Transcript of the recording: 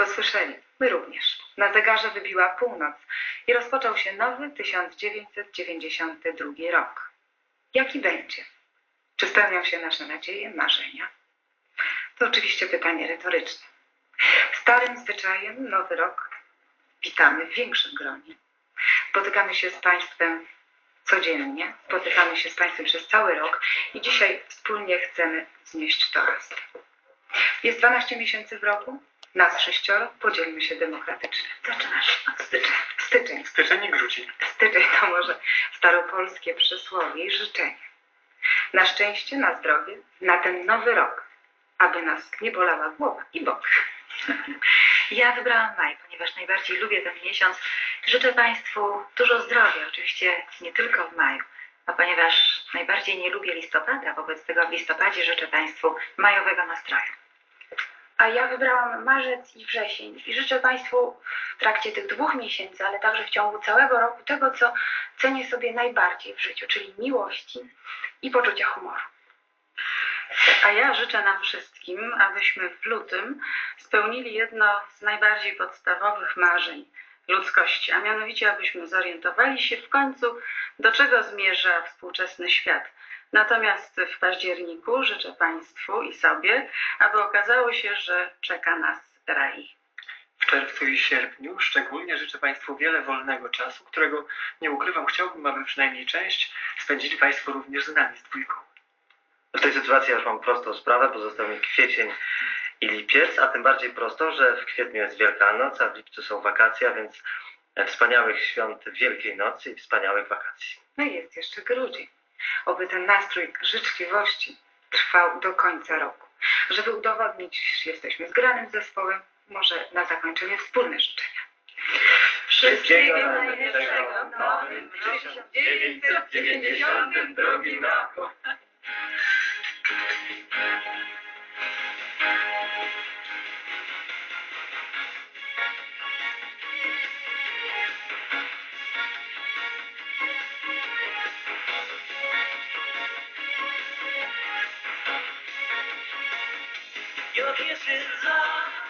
Państwo słyszeli, my również. Na zegarze wybiła północ i rozpoczął się nowy 1992 rok. Jaki będzie? Czy spełnią się nasze nadzieje, marzenia? To oczywiście pytanie retoryczne. Starym zwyczajem nowy rok witamy w większym gronie. Spotykamy się z Państwem codziennie, spotykamy się z Państwem przez cały rok i dzisiaj wspólnie chcemy znieść toast. Jest 12 miesięcy w roku, nas sześcioro, podzielmy się demokratycznie. Zaczynasz od stycznia. Styczeń. Styczeń i grudzień. Styczeń to może staropolskie przysłowie i życzenie. Na szczęście, na zdrowie, na ten nowy rok, aby nas nie bolała głowa i bok. Ja wybrałam maj, ponieważ najbardziej lubię ten miesiąc. Życzę Państwu dużo zdrowia, oczywiście nie tylko w maju. A ponieważ najbardziej nie lubię listopada, wobec tego w listopadzie życzę Państwu majowego nastroju. A ja wybrałam marzec i wrzesień i życzę Państwu w trakcie tych dwóch miesięcy, ale także w ciągu całego roku tego, co cenię sobie najbardziej w życiu, czyli miłości i poczucia humoru. A ja życzę nam wszystkim, abyśmy w lutym spełnili jedno z najbardziej podstawowych marzeń ludzkości, a mianowicie abyśmy zorientowali się w końcu, do czego zmierza współczesny świat. Natomiast w październiku życzę Państwu i sobie, aby okazało się, że czeka nas raj. W czerwcu i sierpniu szczególnie życzę Państwu wiele wolnego czasu, którego nie ukrywam, chciałbym, aby przynajmniej część spędzili Państwo również z nami, z dwójką. W tej sytuacji ja już mam prostą sprawę, bo został mi kwiecień i lipiec, a tym bardziej prosto, że w kwietniu jest Wielkanoc, a w lipcu są wakacje, a więc wspaniałych świąt Wielkiej Nocy i wspaniałych wakacji. No i jest jeszcze grudzień. Oby ten nastrój życzliwości trwał do końca roku. Żeby udowodnić, że jesteśmy zgranym zespołem, może na zakończenie wspólne życzenia. Wszystkiego najlepszego w nowym 1992 roku. your kisses are.